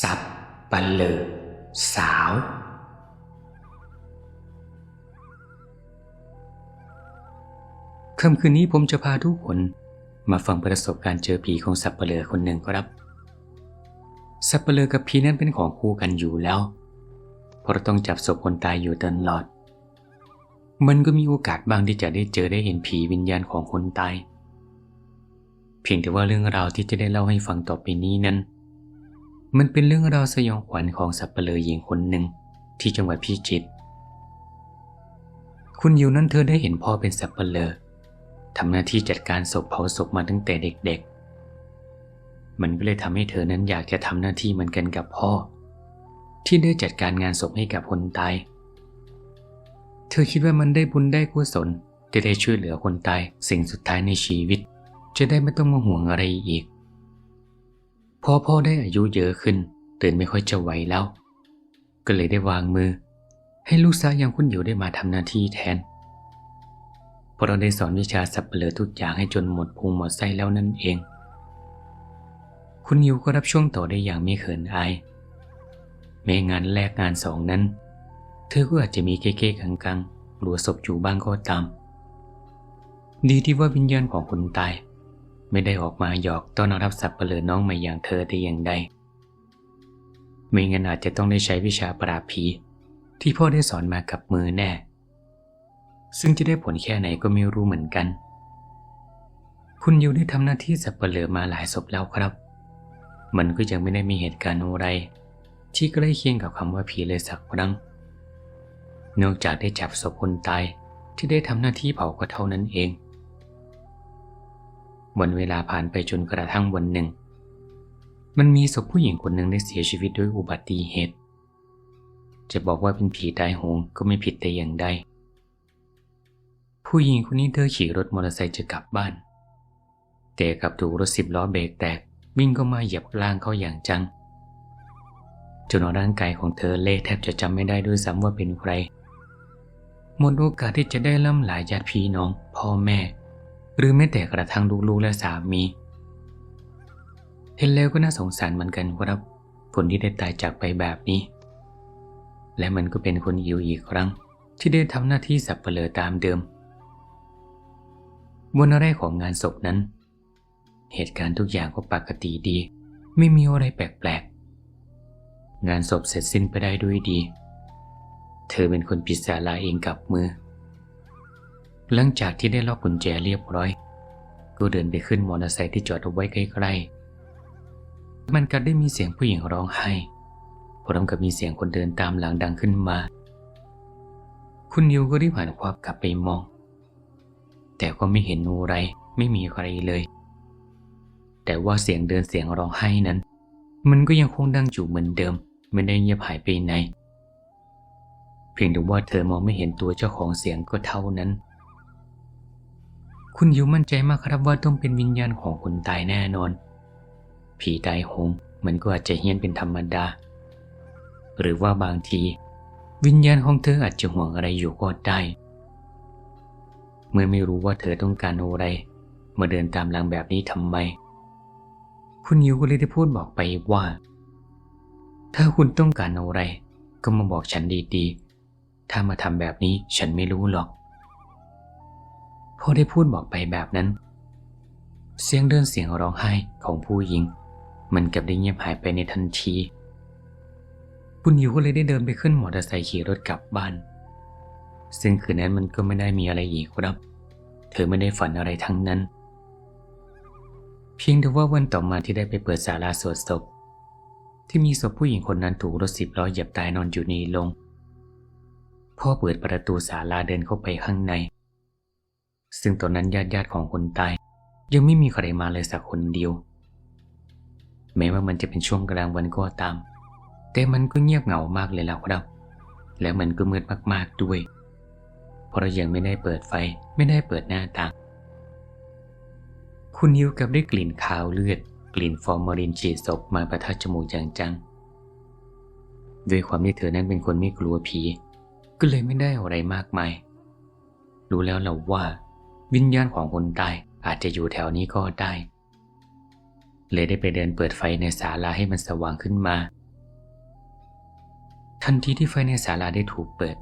สับปะเลอสาว ค่ำคืนนี้ผมจะพาทุกคนมาฟังประสบการณ์เจอผีของสับปะเลอคนหนึ่งครับ สับปะเลอกับผีนั้นเป็นของคู่กันอยู่แล้ว เพราะต้องจับศพคนตายอยู่ตลอด มันก็มีโอกาสบ้างที่จะได้เจอได้เห็นผีวิญญาณของคนตาย เพียงแต่ว่าเรื่องราวที่จะได้เล่าให้ฟังต่อไปนี้นั้น มันเป็นเรื่องราวสยองขวัญของสับปะเลอหญิงคนหนึ่งที่จังหวัดพิจิตร คุณยิวนั้นเธอได้เห็นพ่อเป็นสับปะเลอทำหน้าที่จัดการศพเผาศพมาตั้งแต่เด็กๆ มันก็เลยทำให้เธอนั้นอยากจะทำหน้าที่เหมือนกันกับพ่อ ที่ได้จัดการงานศพให้กับคนตาย เธอคิดว่ามันได้บุญได้กุศลที่ได้ช่วยเหลือคนตายสิ่งสุดท้ายในชีวิต จะได้ไม่ต้องมาห่วงอะไรอีก อพ่อได้อายุเยอะขึ้น ตื่นไม่ค่อยจะไหวแล้ว ก็เลยได้วางมือ ให้ลูกสาวอย่างคุณอยู่ได้มาทำหน้าที่แทนพราะเราได้สอนวิชาสับเปลือทุกอย่างให้จนหมดพุงหมดไส้แล้วนั่นเอง คุณยิวก็รับช่วงต่อได้อย่างไม่เขินอายแม้งานแรกงานสองนั้น เธอก็อาจจะมีเก๊ๆกังๆกลัวศพอยู่บ้างก็ตาม ดีที่ว่าวิญญาณของคนตาย ไม่ได้ออกมาหยอกต้อนรับสับเปลือน้องใหม่อย่างเธอแต่อย่างใดไม่งั้นอาจจะต้องได้ใช้วิชาปราบผี ที่พ่อได้สอนมากับมือแน่ ซึ่งจะได้ผลแค่ไหนก็ไม่รู้เหมือนกัน คุณยูได้ทำหน้าที่สับเปลือมาหลายศพแล้วครับ มันก็ยังไม่ได้มีเหตุการณ์อะไร ที่ใกล้เคียงกับคำว่าผีเลยสักครั้งนอกจากได้จับศพคนตายที่ได้ทำหน้าที่เผาก็เท่านั้นเอง วันเวลาผ่านไปจนกระทั่งวันหนึ่ง มันมีศพผู้หญิงคนหนึ่งได้เสียชีวิตด้วยอุบัติเหตุ จะบอกว่าเป็นผีตายโหงก็ไม่ผิดแต่อย่างใด ผู้หญิงคนนี้เธอขี่รถมอเตอร์ไซค์จะกลับบ้าน แต่กลับถูกรถสิบล้อเบรกแตกวิ่งเข้ามาเหยียบร่างเขาอย่างจังจนร่างกายของเธอเละแทบจะจำไม่ได้ด้วยซ้ำว่าเป็นใครหมดโอกาสที่จะได้ล่ำลาญาติพี่น้อง พ่อแม่ หรือแม้แต่กระทั่งลูกๆและสามีเห็นแล้วก็น่าสงสารเหมือนกันครับคนที่ได้ตายจากไปแบบนี้ และมันก็เป็นคนยิวอีกครั้ง ที่ได้ทำหน้าที่สับเปลือตามเดิม วันแรกของงานศพนั้น เหตุการณ์ทุกอย่างก็ปกติดี ไม่มีอะไรแปลกๆ งานศพเสร็จสิ้นไปได้ด้วยดี เธอเป็นคนปิดศาลาเองกับมือ หลังจากที่ได้ล็อกกุญแจเรียบร้อย ก็เดินไปขึ้นมอเตอร์ไซค์ที่จอดเอาไว้ใกล้ๆ มันก็ได้มีเสียงผู้หญิงร้องไห้ พร้อมกับมีเสียงคนเดินตามหลังดังขึ้นมา คุณนิวก็ได้ผ่านความกลับไปมอง แต่ก็ไม่เห็นนูไร ไม่มีใครเลย แต่ว่าเสียงเดินเสียงร้องไห้นั้น มันก็ยังคงดังอยู่เหมือนเดิม ไม่ได้เงียบหายไปไหน เพียงแต่ว่าเธอมองไม่เห็นตัวเจ้าของเสียงก็เท่านั้น คุณยูมั่นใจมากครับว่าต้องเป็นวิญญาณของคนตายแน่นอน ผีตายโหงมันก็อาจจะเฮี้ยนเป็นธรรมดา หรือว่าบางที วิญญาณของเธออาจจะห่วงอะไรอยู่ก็ได้ เมื่อไม่รู้ว่าเธอต้องการอะไรมาเดินตามหลังแบบนี้ทำไม คุณยูก็เลยได้พูดบอกไปว่า ถ้าคุณต้องการอะไร ก็มาบอกฉันดีๆ ถ้ามาทำแบบนี้ฉันไม่รู้หรอก พอได้พูดบอกไปแบบนั้น เสียงเดินเสียงร้องไห้ของผู้หญิง มันกับได้เงียบหายไปในทันที คุณยูก็เลยได้เดินไปขึ้นมอเตอร์ไซค์ขี่รถกลับบ้าน ซึ่งคืนนั้นมันก็ไม่ได้มีอะไรอีกครับ เธอไม่ได้ฝันอะไรทั้งนั้น เพียงแต่ว่าวันต่อมาที่ได้ไปเปิดศาลาสวดศพที่มีศพผู้หญิงคนนั้นถูกรถสิบล้อเหยียบตายนอนอยู่ในโรงพ่อเปิดประตูศาลาเดินเข้าไปข้างใน ซึ่งตอนนั้นญาติญาติของคนตาย ยังไม่มีใครมาเลยสักคนเดียว แม้ว่ามันจะเป็นช่วงกลางวันก็ตาม แต่มันก็เงียบเหงามากเลยแล้วครับ และมันก็มืดมากๆด้วย เพราะเรายังไม่ได้เปิดไฟไม่ได้เปิดหน้าต่างคุณฮิวกับได้กลิ่นคาวเลือด กลิ่นฟอร์มาลินฉีดศพมาประทัดจมูกอย่างจังด้วยความที่เธอนั้นเป็นคนไม่กลัวผี ก็เลยไม่ได้อะไรมากมาย รู้แล้วเราว่า วิญญาณของคนตายอาจจะอยู่แถวนี้ก็ได้ เลยได้ไปเดินเปิดไฟในศาลาให้มันสว่างขึ้นมา ทันทีที่ไฟในศาลาได้ถูกเปิด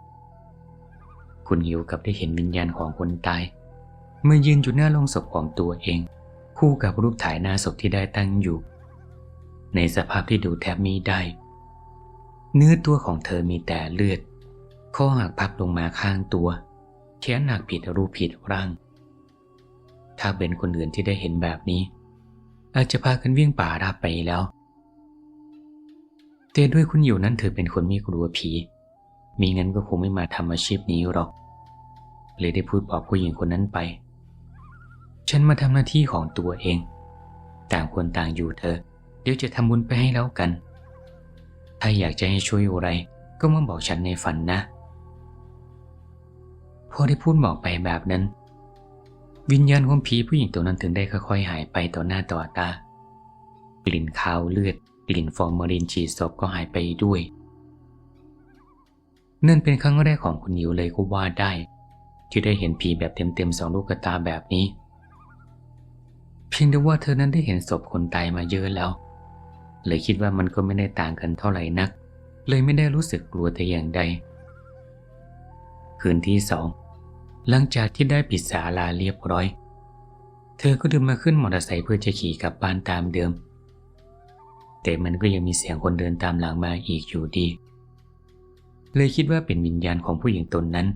คุณหิวกับได้เห็นวิญญาณของคนตายเมื่อยืนอยู่หน้าโลงศพของตัวเอง คู่กับรูปถ่ายหน้าศพที่ได้ตั้งอยู่ ในสภาพที่ดูแทบมีได้ เนื้อตัวของเธอมีแต่เลือดข้อหักพับลงมาข้างตัวแขนหักผิดรูปผิดร่าง ถ้าเป็นคนอื่นที่ได้เห็นแบบนี้ อาจจะพากันวิ่งป่าราบไปแล้วแต่ด้วยคุณอยู่นั้นเธอเป็นคนไม่กลัวผี มีงั้นก็คงไม่มาทำอาชีพนี้หรอก เลยได้พูดบอกผู้หญิงคนนั้นไป ฉันมาทำหน้าที่ของตัวเอง ต่างคนต่างอยู่เธอ เดี๋ยวจะทำบุญไปให้แล้วกัน ถ้าอยากจะให้ช่วยอะไร ก็มาบอกฉันในฝันนะ พอได้พูดบอกไปแบบนั้น วิญญาณของผีผู้หญิงตัวนั้นถึงได้ค่อยๆหายไปต่อหน้าต่อตา กลิ่นคาวเลือด กลิ่นฟอร์มาลินฉีดศพก็หายไปด้วย นั่นเป็นครั้งแรกของคุณยิวเลยก็ว่าได้ ที่ได้เห็นผีแบบเต็มๆสองลูกตาแบบนี้ เพียงแต่ว่าเธอนั้นได้เห็นศพคนตายมาเยอะแล้ว เลยคิดว่ามันก็ไม่ได้ต่างกันเท่าไหร่นัก เลยไม่ได้รู้สึกกลัวแต่อย่างใด คืนที่สอง หลังจากที่ได้ปิดศาลาเรียบร้อย เธอก็เดินมาขึ้นมอเตอร์ไซค์เพื่อจะขี่กลับบ้านตามเดิม แต่มันก็ยังมีเสียงคนเดินตามหลังมาอีกอยู่ดี เลยคิดว่าเป็นวิญญาณของผู้หญิงตนนั้น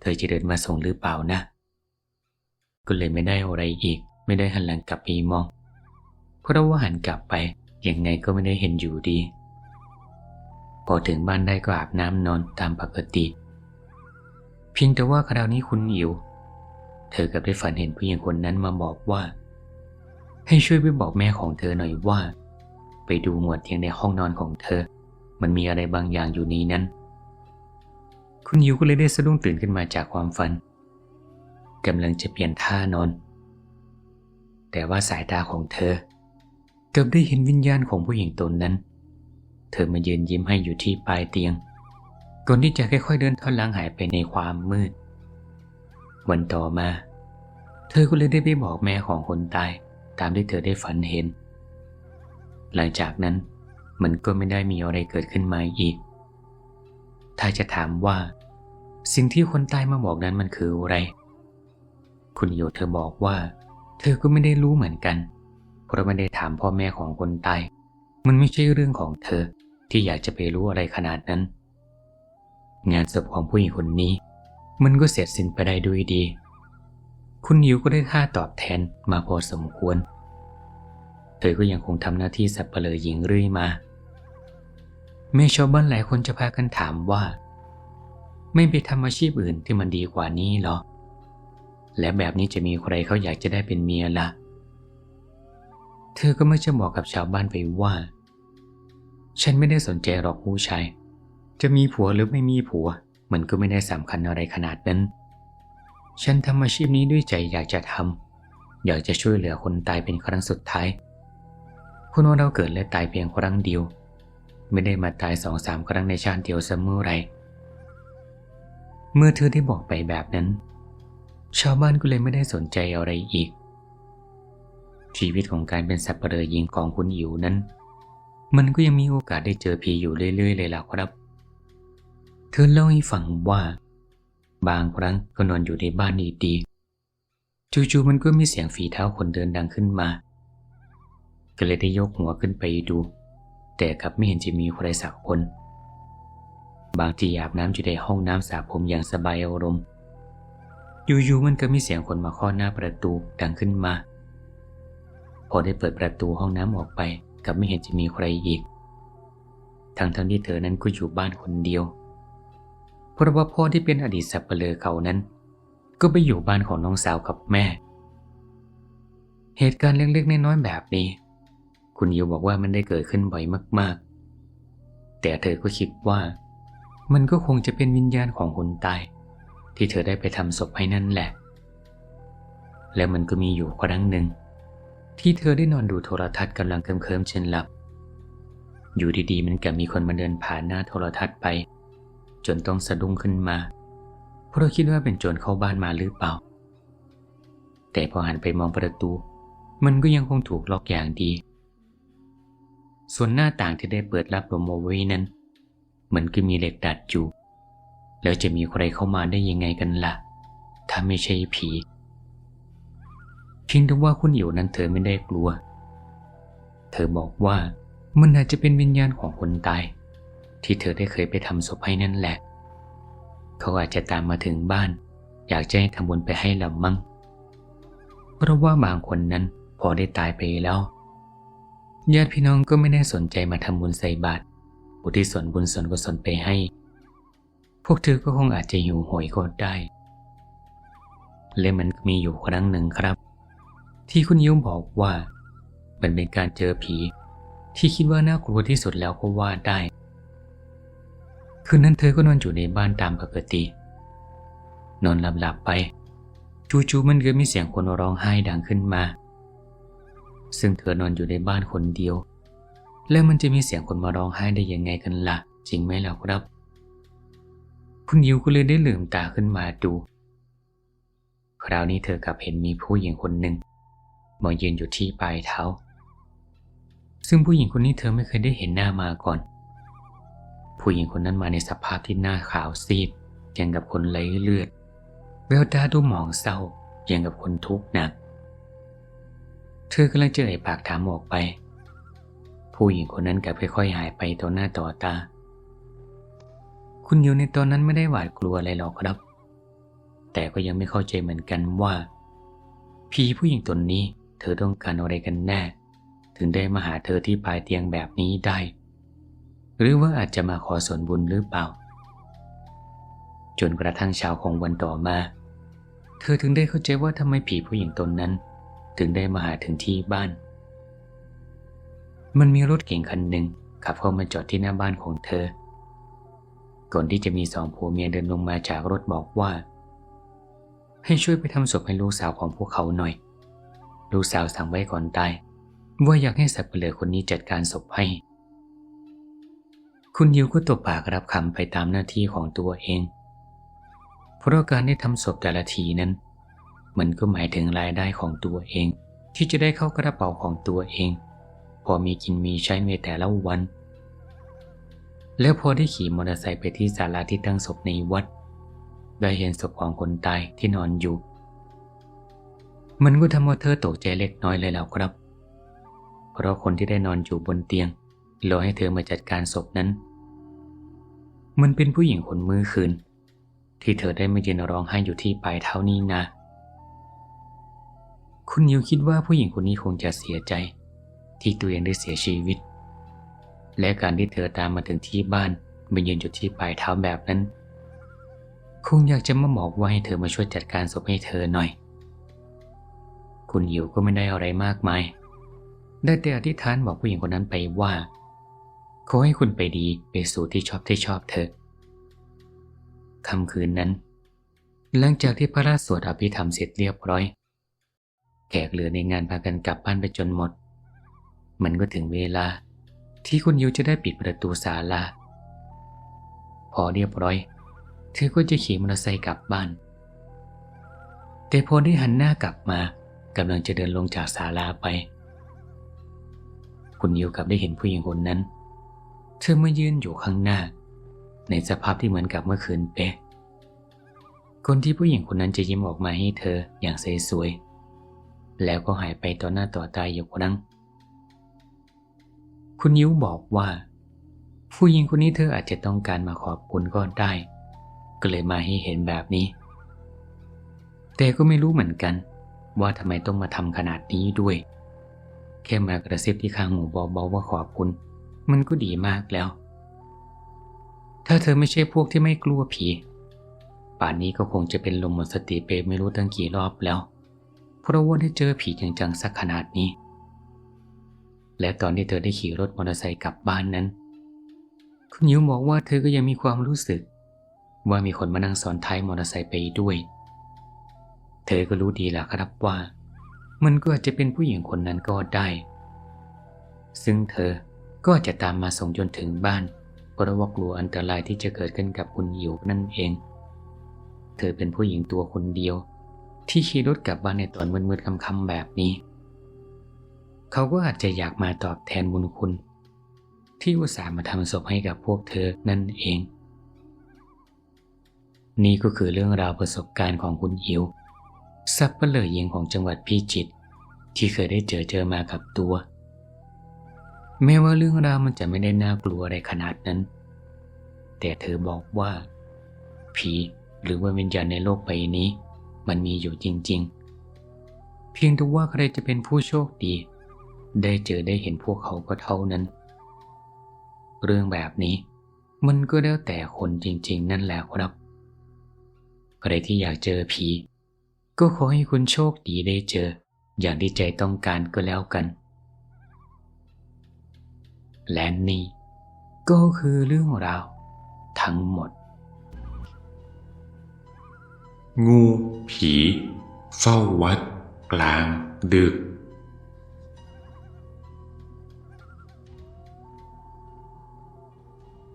เธอจะเดินมาส่งหรือเปล่านะ ก็เลยไม่ได้อะไรอีก ไม่ได้หันหลังกลับไปมอง เพราะว่าหันกลับไปยังไงก็ไม่ได้เห็นอยู่ดี พอถึงบ้านได้ก็อาบน้ำนอนตามปกติเเพียงแต่ว่าคราวนี้คุณอิว เธอกับได้ฝันเห็นผู้หญิงคนนั้นมาบอกว่า ให้ช่วยไปบอกแม่ของเธอหน่อยว่า ไปดูหมวดเตียงในห้องนอนของเธอ มันมีอะไรบางอย่างอยู่นี้นั้น คุณยิวก็เลยได้สะดุ้งตื่นขึ้นมาจากความฝันกำลังจะเปลี่ยนท่านอน แต่ว่าสายตาของเธอเกือบได้เห็นวิญญาณของผู้หญิงตนนั้น เธอมายืนยิ้มให้อยู่ที่ปลายเตียง ก่อนที่จะค่อยๆเดินถอยหลังหายไปในความมืด วันต่อมา เธอก็เลยได้ไปบอกแม่ของคนตายตามที่เธอได้ฝันเห็น หลังจากนั้นมันก็ไม่ได้มีอะไรเกิดขึ้นมาอีก ถ้าจะถามว่า สิ่งที่คนตายมาบอกนั้นมันคืออะไร คุณโยเธอบอกว่า เธอก็ไม่ได้รู้เหมือนกัน เพราะไม่ได้ถามพ่อแม่ของคนตาย มันไม่ใช่เรื่องของเธอที่อยากจะไปรู้อะไรขนาดนั้น งานศพของผู้หญิงคนนี้ มันก็เสร็จสิ้นไปได้ด้วยดี คุณยิวก็ได้ค่าตอบแทนมาพอสมควร เธอก็ยังคงทำหน้าที่สับเปลอหญิงเรื่อยมาแม่ชาวบ้านหลายคนจะพากันถามว่า ไม่ไปทำอาชีพอื่นที่มันดีกว่านี้หรอ และแบบนี้จะมีใครเขาอยากจะได้เป็นเมียละ่ะ เธอก็ไม่จะบอกกับชาวบ้านไปว่า ฉันไม่ได้สนใจหรอกผู้ชาย จะมีผัวหรือไม่มีผัว มันก็ไม่ได้สำคัญอะไรขนาดนั้น ฉันทำอาชีพนี้ด้วยใจอยากจะทำอยากจะช่วยเหลือคนตายเป็นครั้งสุดท้าย คนว่าเราเกิดและตายเพียงครั้งเดียว ไม่ได้มาตายสองสามครั้งในชาติเดียวเสมอไรเมื่อเธอได้บอกไปแบบนั้น ชาวบ้านก็เลยไม่ได้สนใจอะไรอีก ชีวิตของการเป็นสัตว์ประเดยิงของคุณอิวนั้น มันก็ยังมีโอกาสได้เจอผีอยู่เรื่อยๆเลยล่ะครับ เธอเล่าให้ฟังว่า บางครั้งก็นอนอยู่ในบ้านดีๆจู่ๆมันก็มีเสียงฝีเท้าคนเดินดังขึ้นมา ก็เลยได้ยกหัวขึ้นไปดู แต่กลับไม่เห็นจะมีใครสักคน บางทีอาบน้ำอยู่ในห้องน้ำสระผมอย่างสบายอารมณ์อยู่ๆมันก็มีเสียงคนมาเคาะหน้าประตูดังขึ้นมา พอได้เปิดประตูห้องน้ำออกไปกลับไม่เห็นจะมีใครอีก ทั้งทั้งที่เธอนั้นก็อยู่บ้านคนเดียว เพราะว่าพ่อที่เป็นอดีตสับเปลือเขานั้น ก็ไปอยู่บ้านของน้องสาวกับแม่ เหตุการณ์เล็กๆน้อยๆแบบนี้ คุณยิวบอกว่ามันได้เกิดขึ้นบ่อยมากๆ แต่เธอก็คิดว่า มันก็คงจะเป็นวิญญาณของคนตาย ที่เธอได้ไปทำศพให้นั่นแหละ แล้วมันก็มีอยู่ครั้งหนึ่งที่เธอได้นอนดูโทรทัศน์กำลังเคลิ้มๆเช่นหลับ อยู่ดีๆ มันก็มีคนมาเดินผ่านหน้าโทรทัศน์ไป จนต้องสะดุ้งขึ้นมา เพราะคิดว่าเป็นโจรเข้าบ้านมาหรือเปล่า แต่พอหันไปมองประตู มันก็ยังคงถูกล็อกอย่างดี ส่วนหน้าต่างที่ได้เปิดรับลมเอาไว้นั้น เหมันก็มีเหล็กดัดอยู่ แล้วจะมีใครเข้ามาได้ยังไงกันละ่ะ ถ้าไม่ใช่ผีเพียงแต่ว่าคุณอิ๋วนั้นเธอไม่ได้กลัว เธอบอกว่ามันอาจจะเป็นวิญญาณของคนตาย ที่เธอได้เคยไปทำศพให้นั่นแหละ เขาอาจจะตามมาถึงบ้าน อยากจะให้ทำบุญไปให้ลำมั่งเพราะว่าบางคนนั้นพอได้ตายไปแล้ว ญาติพี่น้องก็ไม่ได้สนใจมาทำบุญใส่บาตรอุทิศส่วนบุญส่วนกุศลไปให้ พวกเธอก็คงอาจจะหิวโหยก็ได้และมันมีอยู่ครั้งหนึ่งครับ ที่คุณยิ้มบอกว่า มันเป็นการเจอผี ที่คิดว่าน่ากลัวที่สุดแล้วก็ว่าได้ คืนนั้นเธอก็นอนอยู่ในบ้านตามปกติ นอนหลับๆไปจู่ๆมันก็มีเสียงคนร้องไห้ดังขึ้นมา ซึ่งเธอนอนอยู่ในบ้านคนเดียว แล้วมันจะมีเสียงคนมาร้องไห้ได้ยังไงกันละ่ะ จริงไหมล่ะครับ คุณยิวก็เลยได้ลืมตาขึ้นมาดู คราวนี้เธอกลับเห็นมีผู้หญิงคนหนึ่งมายืนอยู่ที่ปลายเท้า ซึ่งผู้หญิงคนนี้เธอไม่เคยได้เห็นหน้ามาก่อน ผู้หญิงคนนั้นมาในสภาพที่หน้าขาวซีดยังกับคนไหลเลือดแววตาดูหมองเศร้ายังกับคนทุกข์หนัก เธอกำลังจะเอ่ยปากถามออกไป ผู้หญิงคนนั้นกลับค่อยๆหายไปต่อหน้าต่อตา คุณอยู่ในตอนนั้นไม่ได้หวาดกลัวอะไรหรอกครับ แต่ก็ยังไม่เข้าใจเหมือนกันว่าผีผู้หญิงตนนี้เธอต้องการอะไรกันแน่ ถึงได้มาหาเธอที่ปลายเตียงแบบนี้ได้ หรือว่าอาจจะมาขอส่วนบุญหรือเปล่า จนกระทั่งเช้าของวันต่อมา เธอถึงได้เข้าใจว่าทำไมผีผู้หญิงตนนั้น ถึงได้มาหาถึงที่บ้าน มันมีรถเก่งคันหนึ่งขับเข้ามาจอดที่หน้าบ้านของเธอ ก่อนที่จะมีสองผัวเมียเดินลงมาจากรถบอกว่า ให้ช่วยไปทำศพให้ลูกสาวของพวกเขาหน่อย ลูกสาวสั่งไว้ก่อนตายว่าอยากให้สับเปลือคนนี้จัดการศพให้ คุณยิวก็ตบปากรับคำไปตามหน้าที่ของตัวเอง เพราะการได้ทำศพแต่ละทีนั้น มันก็หมายถึงรายได้ของตัวเอง ที่จะได้เข้ากระเป๋าของตัวเอง พอมีกินมีใช้ในแต่ละวัน แล้วพอได้ขี่มอเตอร์ไซค์ไปที่ศาลาที่ตั้งศพในวัด ได้เห็นศพของคนตายที่นอนอยู่ มันก็ทำให้เธอตกใจเล็กน้อยเลยแล้วครับ เพราะคนที่ได้นอนอยู่บนเตียง รอให้เธอมาจัดการศพนั้น มันเป็นผู้หญิงคนมือคืน ที่เธอได้มายืนร้องไห้อยู่ที่ปลายเท้านี้นะ คุณยิวคิดว่าผู้หญิงคนนี้คงจะเสียใจ ที่ตัวเองได้เสียชีวิต และการที่เธอตามมาถึงที่บ้านมายืนอยู่ที่ปลายเท้าแบบนั้น คงอยากจะมาบอกว่าให้เธอมาช่วยจัดการศพให้เธอหน่อย คุณยิวก็ไม่ได้อะไรมากมาย ได้แต่อธิษฐานบอกผู้หญิงคนนั้นไปว่า ขอให้คุณไปดีไปสู่ที่ชอบที่ชอบเธอค่ำคืนนั้น หลังจากที่พระราชสวดอภิธรรมเสร็จเรียบร้อย แขกเหลือในงานพากันกลับบ้านไปจนหมด มันก็ถึงเวลา ที่คุณยิวจะได้ปิดประตูศาลาพอเรียบร้อย เธอก็จะขี่มอเตอร์ไซค์กลับบ้าน แต่พอได้หันหน้ากลับมากำลังจะเดินลงจากศาลาไป คุณยิวกลับได้เห็นผู้หญิงคนนั้น เธอมายืนอยู่ข้างหน้า ในสภาพที่เหมือนกับเมื่อคืนเป๊ะ คนที่ผู้หญิงคนนั้นจะยิ้มออกมาให้เธออย่างสวยๆแล้วก็หายไปต่อหน้าต่อตาอยู่ครั้ง คุณยิ้วบอกว่า ผู้หญิงคนนี้เธออาจจะต้องการมาขอบคุณก็ได้ ก็เลยมาให้เห็นแบบนี้ แต่ก็ไม่รู้เหมือนกัน ว่าทำไมต้องมาทำขนาดนี้ด้วย แค่มากระซิบที่ข้างหูเบาๆว่าขอบคุณ มันก็ดีมากแล้ว ถ้าเธอไม่ใช่พวกที่ไม่กลัวผี ป่านนี้ก็คงจะเป็นลมหมดสติไปไม่รู้ตั้งกี่รอบแล้ว เพราะว่าได้เจอผีจังๆสักขนาดนี้ และตอนที่เธอได้ขี่รถมอเตอร์ไซค์กลับบ้านนั้น คุณยิวบอกว่าเธอก็ยังมีความรู้สึก ว่ามีคนมานั่งซ้อนท้ายมอเตอร์ไซค์ไปด้วย เธอก็รู้ดีแหละครับว่า มันก็อาจจะเป็นผู้หญิงคนนั้นก็ได้ ซึ่งเธอ ก็จะตามมาส่งจนถึงบ้าน เพราะว่ากลัวอันตรายที่จะเกิดขึ้นกับคุณยิวนั่นเอง เธอเป็นผู้หญิงตัวคนเดียว ที่ขี่รถกลับบ้านในตอนมืดๆค่ำๆแบบนี้ เขาก็อาจจะอยากมาตอบแทนบุญคุณ ที่อุตส่าห์มาทำศพให้กับพวกเธอนั่นเอง นี่ก็คือเรื่องราวประสบการณ์ของคุณอิวซับเปลือยิงของจังหวัดพิจิตรที่เคยได้เจอเจอมากับตัว แม้ว่าเรื่องราวมันจะไม่ได้น่ากลัวอะไรขนาดนั้น แต่เธอบอกว่า ผีหรือว่าวิญญาณในโลกใบนี้ มันมีอยู่จริง ๆ เพียงแต่ว่าใครจะเป็นผู้โชคดี ได้เจอได้เห็นพวกเขาก็เท่านั้น เรื่องแบบนี้ มันก็แล้วแต่คนจริง ๆ นั่นแหละครับ ใครที่อยากเจอผี ก็ขอให้คุณโชคดีได้เจอ อย่างที่ใจต้องการก็แล้วกัน และนี่ก็คือเรื่องราวทั้งหมด งูผี เฝ้าวัด กลางดึก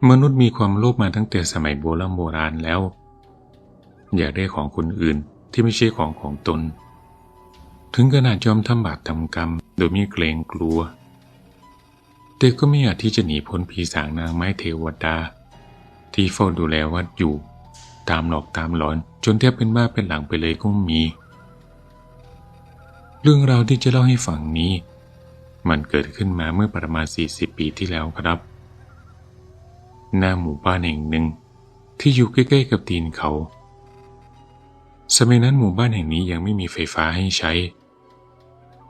มนุษย์มีความโลภมาตั้งแต่สมัยโบราณโบราณแล้ว อยากได้ของคนอื่นที่ไม่ใช่ของของตน ถึงขนาดยอมทำบาปทำกรรม โดยไม่เกรงกลัว แต่ก็ไม่อาจที่จะหนีพ้นผีสางนางไม้เทวดา ที่เฝ้าดูแลวัดอยู่ ตามหลอกตามหลอนจนแทบเป็นบ้าเป็นหลังไปเลยก็มี เรื่องราวที่จะเล่าให้ฟังนี้ มันเกิดขึ้นมาเมื่อประมาณ 40 ปีที่แล้วครับ หน้าหมู่บ้านแห่งหนึ่ง ที่อยู่ใกล้ๆกับตีนเขา สมัยนั้นหมู่บ้านแห่งนี้ยังไม่มีไฟฟ้าให้ใช้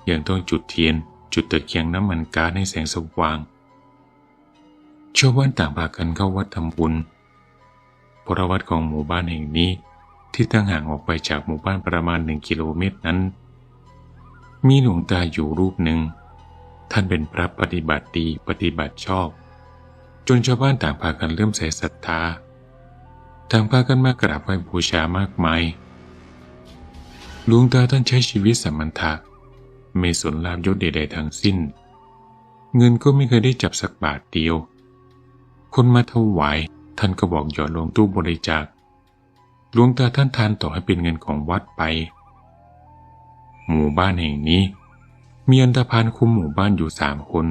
ยังต้องจุดเทียน จุดตะเกียงน้ำมันก๊าซให้แสงสว่างชาวบ้านต่างพากันเข้าวัดทำบุญเพราะวัดของหมู่บ้านแห่งนี้ที่ตั้งห่างออกไปจากหมู่บ้านประมาณหนึ่งกิโลเมตรนั้น มีหลวงตาอยู่รูปหนึ่ง ท่านเป็นพระปฏิบัติดีปฏิบัติชอบ จนชาวบ้านต่างพากันเริ่อมใส่ศรัทธาต่างพากันมากราบไหว้บูชามากมายหลวงตาท่านใช้ชีวิตสมถะ ไม่สนลาบยศใดๆทั้งสิ้น เงินก็ไม่เคยได้จับสักบาทเดียว คนมาถวายท่านก็บอกหยอดลงตู้บริจาคหลวงตาท่านทานต่อให้เป็นเงินของวัดไป หมู่บ้านแห่งนี้ มีอันธพาลคุมหมู่บ้านอยู่สามคน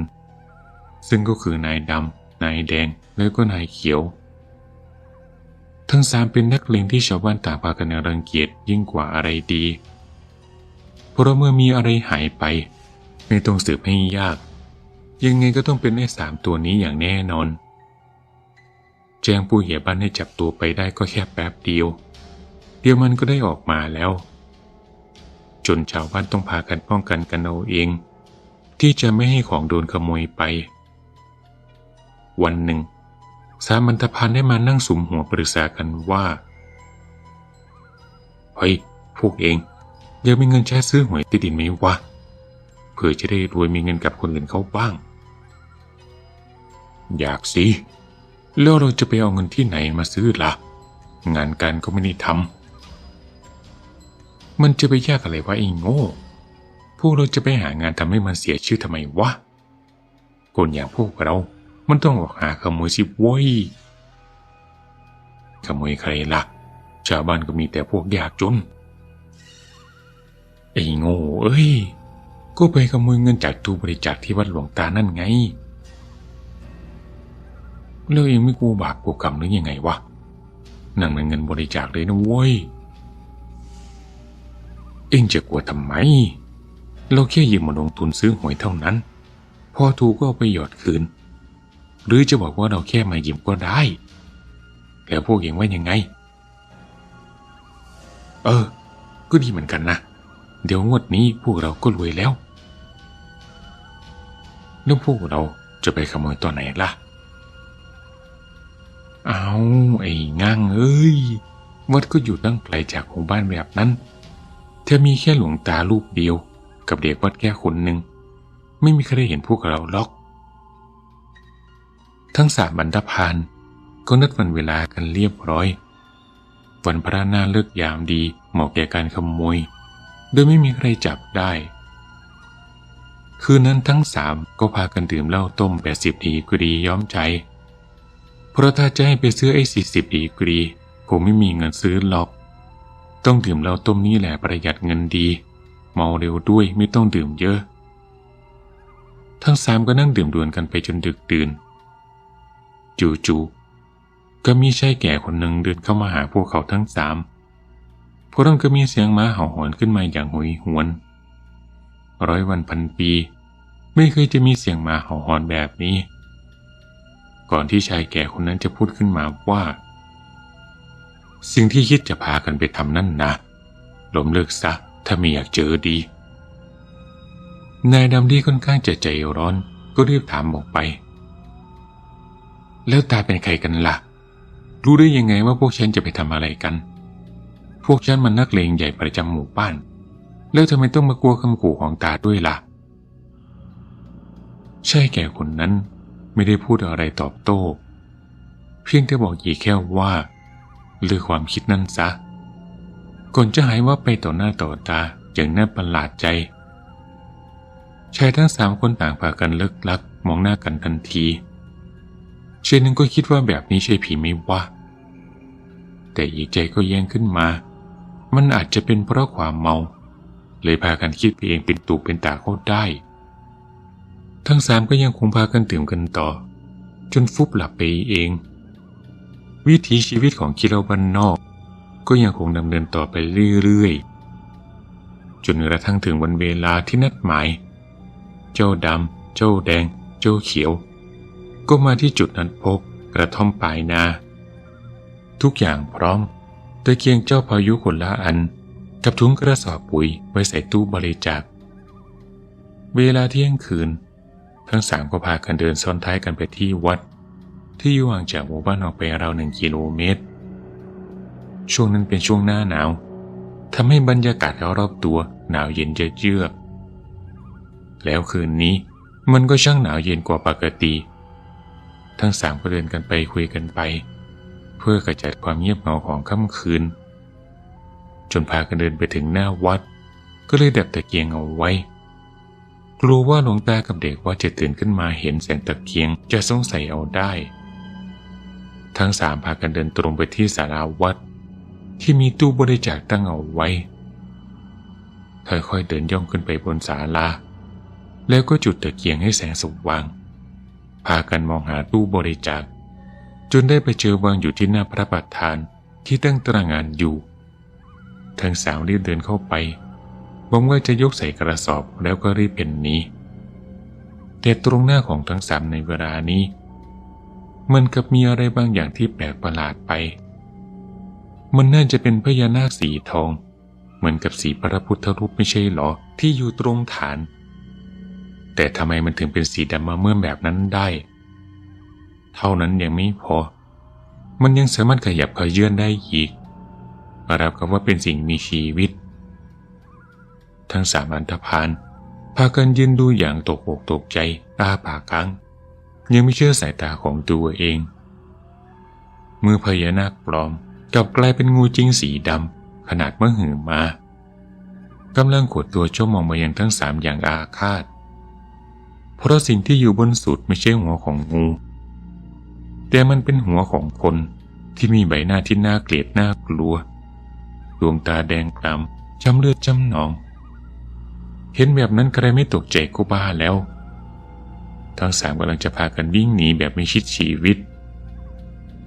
ซึ่งก็คือนายดำนายแดงและก็นายเขียว ทั้งสามเป็นนักเลงที่ชาวบ้านต่างพากันรังเกียจยิ่งกว่าอะไรดี เพราะเมื่อมีอะไรหายไป ไม่ต้องสืบให้ยาก ยังไงก็ต้องเป็นไอ้สามตัวนี้อย่างแน่นอน แจ้งผู้เหยียบ้านให้จับตัวไปได้ก็แค่แป๊บเดียว เดี๋ยวมันก็ได้ออกมาแล้ว จนชาวบ้านต้องพากันป้องกันกันเอาเอง ที่จะไม่ให้ของโดนขโมยไป วันหนึ่ง สามัญตพันได้มานั่งสุมหัวปรึกษากันว่า เฮ้ย พวกเอง ยังมีเงินใช้ซื้อหวยติดดินไหมวะเพื่อจะได้รวยมีเงินกับคนอื่นเขาบ้าง อยากสิ แล้วเราจะไปเอาเงินที่ไหนมาซื้อละ่ะ งานการก็ไม่ได้ทำมันจะไปยากอะไรวะไอ้โง่ พวกเราจะไปหางานทำให้มันเสียชื่อทำไมวะ คนอย่างพวกเรา มันต้องออกหาขโมยสิโว้ยขโมยใครละ่ะ ชาวบ้านก็มีแต่พวกยากจน ไอ้โง่เอ้ย ก็ไปขโมยเงินจากตู้บริจาคที่วัดหลวงตานั่นไง แล้วเองไม่กลัวบาปกลัวกรรมหรือยังไงวะ นั่งในเงินบริจาคเลยนะเว้ย เองจะกลัวทำไม เราแค่ยืมมาลงทุนซื้อหวยเท่านั้น พอถูกก็เอาไปหยอดคืน หรือจะบอกว่าเราแค่มายืมก็ได้แล้วพวกเองว่ายังไง เออ ก็ดีเหมือนกันนะ เดี๋ยวงวดนี้พวกเราก็รวยแล้ว แล้วพวกเราจะไปขโมยตอนไหนล่ะ เอาไอ้ง่างเอ้ย วัดก็อยู่ตั้งไกลจากหมู่บ้านแบบนั้นแค่มีแค่หลวงตาลูกเดียว กับเด็กวัดแค่คนหนึ่ง ไม่มีใครเห็นพวกเราล็อก ทั้งสามบรรดาพานก็นัดวันเวลากันเรียบร้อย วันพระหน้าเลิกยามดีเหมาะแก่การขโมย โดยไม่มีใครจับได้ คืนนั้นทั้งสามก็พากันดื่มเหล้าต้มแปดสิบดีกรีย้อมใจ เพราะถ้าจะให้ไปซื้อไอ้สี่สิบดีกรีผมไม่มีเงินซื้อหรอก ต้องดื่มเหล้าต้มนี่แหละประหยัดเงินดี เมาเร็วด้วยไม่ต้องดื่มเยอะ ทั้งสามก็นั่งดื่มดวนกันไปจนดึกดื่น จู่ๆก็มีชายแก่คนหนึ่งเดินเข้ามาหาพวกเขาทั้งสาม พวกนั้นก็มีเสียงม้าเห่าหอนขึ้นมาอย่างหวยหวน ร้อยวันพันปี ไม่เคยจะมีเสียงม้าเห่าหอนแบบนี้ ก่อนที่ชายแก่คนนั้นจะพูดขึ้นมาว่า สิ่งที่คิดจะพากันไปทำนั่นนะล้มเลิกซะถ้าไม่อยากเจอดี นายดำที่ค่อนข้างจะใจร้อนก็รีบถามออกไป แล้วตาเป็นใครกันละ่ะ รู้ได้ยังไงว่าพวกฉันจะไปทำอะไรกัน พวกฉันมันนักเลงใหญ่ประจำหมู่บ้าน แล้วทำไมต้องมากลัวคำขู่ของตาด้วยล่ะ ใช่แก่คนนั้นไม่ได้พูดอะไรตอบโต้ เพียงแต่บอกยีแค่ว่าเลือกความคิดนั่นซะ ก่อนจะหายว่าไปต่อหน้าต่อตาอย่างน่าประหลาดใจชายทั้งสามคนต่างพากันเลิกลักมองหน้ากันทันทีเชนนึงก็คิดว่าแบบนี้ใช่ผีไหม่วะแต่อีกใจก็แย้งขึ้นมา มันอาจจะเป็นเพราะความเมา เลยพากันคิดไปเองเป็นตูเป็นตาเขาได้ ทั้งสามก็ยังคงพากันตื่มกันต่อ จนฟุบหลับไปเอง วิถีชีวิตของคิโรบ้านนอก ก็ยังคงดำเนินต่อไปเรื่อยๆ จนกระทั่งถึงวันเวลาที่นัดหมาย เจ้าดำ เจ้าแดง เจ้าเขียว ก็มาที่จุดนัดพบกระท่อมปลายนา ทุกอย่างพร้อม ตะเกียงเจ้าพายุคนละอัน กับถุงกระสอบปุ๋ยไว้ใส่ตู้บริจาค เวลาเที่ยงคืน ทั้งสามก็พากันเดินซ้อนท้ายกันไปที่วัด ที่อยู่ห่างจากหมู่บ้านออกไปราวหนึ่งกิโลเมตร ช่วงนั้นเป็นช่วงหน้าหนาวทำให้บรรยากาศรอบตัวหนาวเย็นเยือกแล้วคืนนี้มันก็ช่างหนาวเย็นกว่าปกติ ทั้งสามก็เดินกันไปคุยกันไป พื่อกระจัดความเงียบเหงาของค่ำคืน จนพากันเดินไปถึงหน้าวัด ก็เลยดับตะเกียงเอาไว้ กลัวว่าหลวงตากับเด็กว่าจะตื่นขึ้นมาเห็นแสงตะเกียงจะสงสัยเอาได้ ทั้งสามพากันเดินตรงไปที่ศาลาวัด ที่มีตู้บริจาคตั้งเอาไว้ ค่อยๆเดินย่องขึ้นไปบนศาลาแล้วก็จุดตะเกียงให้แสงสว่าง พากันมองหาตู้บริจาค จนได้ไปเจอวางอยู่ที่หน้าพระประธานที่ตั้งตระงานอยู่ ทั้งสาวรีบเดินเข้าไปหวังว่าจะยกใส่กระสอบแล้วก็รีบเพ่นหนี้ แต่ตรงหน้าของทั้งสามในเวลานี้ มันกับมีอะไรบางอย่างที่แปลกประหลาดไป มันน่าจะเป็นพญานาคสีทอง เหมือนกับสีพระพุทธรูปไม่ใช่หรอที่อยู่ตรงฐาน แต่ทำไมมันถึงเป็นสีดำมาเมื่อแบบนั้นได้ เท่านั้นยังไม่พอ มันยังสามารถขยับขยื่นได้อีกรับกับว่าเป็นสิ่งมีชีวิต ทั้งสามอันธพาลพากันยืนดูอย่างตกอกตกใจตาปากค้างยังไม่เชื่อสายตาของตัวเองมือพญานาคปลอมกลับกลายเป็นงูจริงสีดำขนาดเมื่อหือมากำลังขดตัวจ้องมองมายังทั้งสามอย่างอาฆาต เพราะสิ่งที่อยู่บนสุดไม่ใช่หัวของงู แต่มันเป็นหัวของคนที่มีใบหน้าที่น่าเกลียดน่ากลัว ดวงตาแดงกล่ำช้ำเลือดจ้ำหนอง เห็นแบบนั้นใครไม่ตกใจก็บ้าแล้ว ทั้งสามกำลังจะพากันวิ่งหนีแบบไม่ชิดชีวิต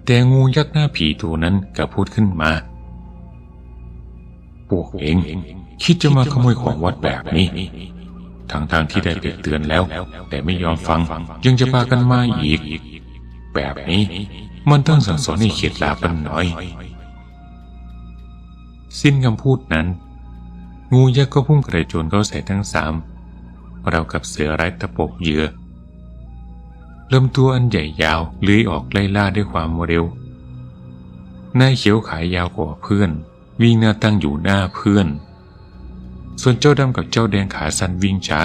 แต่งูยักษ์หน้าผีตัวนั้นกลับพูดขึ้นมาพวกเองคิดจะมาขโมยของวัดแบบนี้ทั้งทางที่ได้ไปเตือนแล้ว แต่ไม่ยอมฟังยังจะพากันมาอีก แบบนี้ มันต้องสั่งสอนให้เข็ดหลาบกันหน่อย สิ้นคำพูดนั้น งูยักษ์ก็พุ่งกระโจนเข้าใส่ทั้งสามเรากับเสือไร้ตะปบเหยื่อลำตัวอันใหญ่ยาวเลื้อยออกไล่ล่าด้วยความเร็วนายเขียวขายยาวกว่าเพื่อน วิ่งหน้าตั้งอยู่หน้าเพื่อน ส่วนเจ้าดำกับเจ้าแดงขาสั้นวิ่งช้า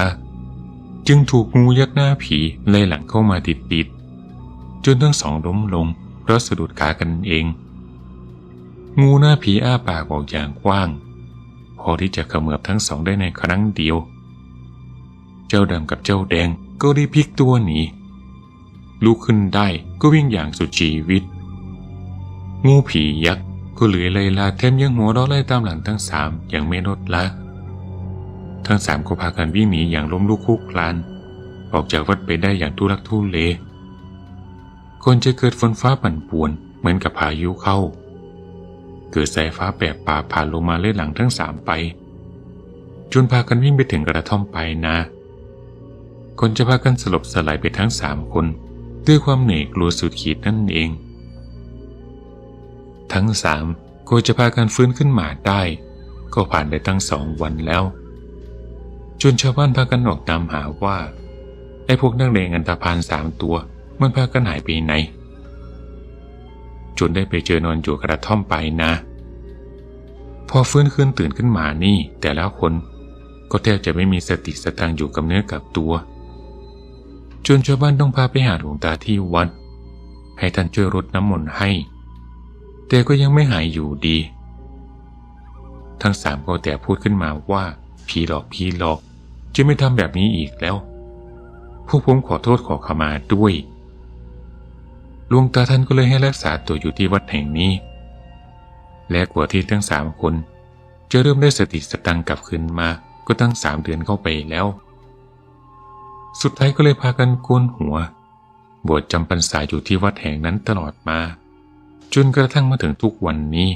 จึงถูกงูยักษ์หน้าผีไล่หลังเข้ามาติดติด จนทั้งสองล้มลงเพราะสะดุดขากันเอง งูหน้าผีอ้าปากออกอย่างกว้าง พอที่จะเขมือบทั้งสองได้ในครั้งเดียว เจ้าดำกับเจ้าแดงก็รีบพลิกตัวหนีลุกขึ้นได้ก็วิ่งอย่างสุดชีวิต งูผียักษ์ก็เหลือเลยลาแถมยังหัวเราะไล่ตามหลังทั้งสามอย่างไม่ลดละ ทั้งสามก็พากันวิ่งหนีอย่างล้มลุกคลุกคลาน ออกจากวัดไปได้อย่างทุรักทุเล ก่อนจะเกิดฝนฟ้าปั่นป่วนเหมือนกับพายุเข้า เกิดสายฟ้าแปรป่าผ่านลงมาเล่นหลังทั้งสามไป จนพากันวิ่งไปถึงกระท่อมไปนาคนจะพากันสลบสลายไปทั้งสามคน ด้วยความเหนื่อยกลัวสุดขีดนั่นเอง ทั้งสามก็จะพากันฟื้นขึ้นมาได้ ก็ผ่านไปตั้งสองวันแล้ว จนชาวบ้านพากันออกตามหาว่าไอ้พวกนักเลงอันตรพานสามตัว มันพากันหายไปไหน จนได้ไปเจอนอนอยู่กระท่อมไปนาพอฟื้นคืนตื่นขึ้นมานี่ แต่ละคนก็แทบจะไม่มีสติสตังอยู่กับเนื้อกับตัว จนชาวบ้านต้องพาไปหาหลวงตาที่วัดให้ท่านช่วยรดน้ำมนต์ให้ แต่ก็ยังไม่หายอยู่ดี ทั้งสามก็แต่พูดขึ้นมาว่าผีหลอกผีหลอกจะไม่ทำแบบนี้อีกแล้ว พวกผมขอโทษขอขมาด้วย หลวงตาท่านก็เลยให้รักษาตัวอยู่ที่วัดแห่งนี้ และกว่าที่ทั้งสามคน จะเริ่มได้สติสตังค์กลับคืนมาก็ตั้งสามเดือนเข้าไปแล้ว สุดท้ายก็เลยพากันโกนหัว บวชจำพรรษาอยู่ที่วัดแห่งนั้นตลอดมา จนกระทั่งมาถึงทุกวันนี้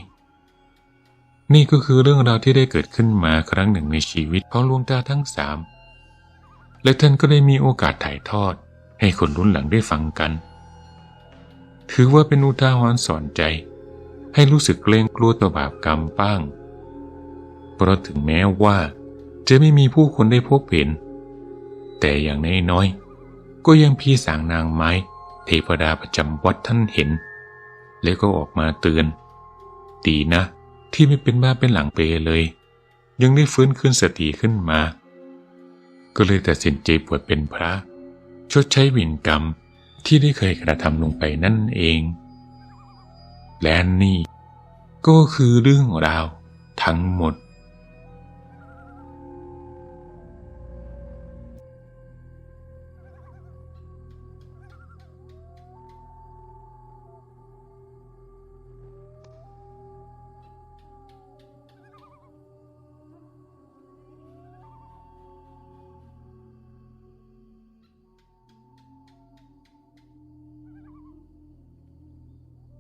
นี่ก็คือเรื่องราวที่ได้เกิดขึ้นมาครั้งหนึ่งในชีวิตของหลวงตาทั้งสามและท่านก็ได้มีโอกาสถ่ายทอดให้คนรุ่นหลังได้ฟังกัน ถือว่าเป็นอุทาหรณ์สอนใจ ให้รู้สึกเกรงกลัวต่อบาปกรรมบ้าง เพราะถึงแม้ว่า จะไม่มีผู้คนได้พบเห็น แต่อย่างน้อยๆก็ยังพี่สางนางไม้ เทพดาประจำวัดท่านเห็น แล้วก็ออกมาเตือน ดีนะ ที่ไม่เป็นบ้าเป็นหลังเปเลย ยังได้ฟื้นคืนสติขึ้นมา ก็เลยตัดสินใจบวชเป็นพระ ชดใช้วินกรรม ที่ได้เคยกระทำลงไปนั่นเอง และนี่ก็คือเรื่องราวทั้งหมด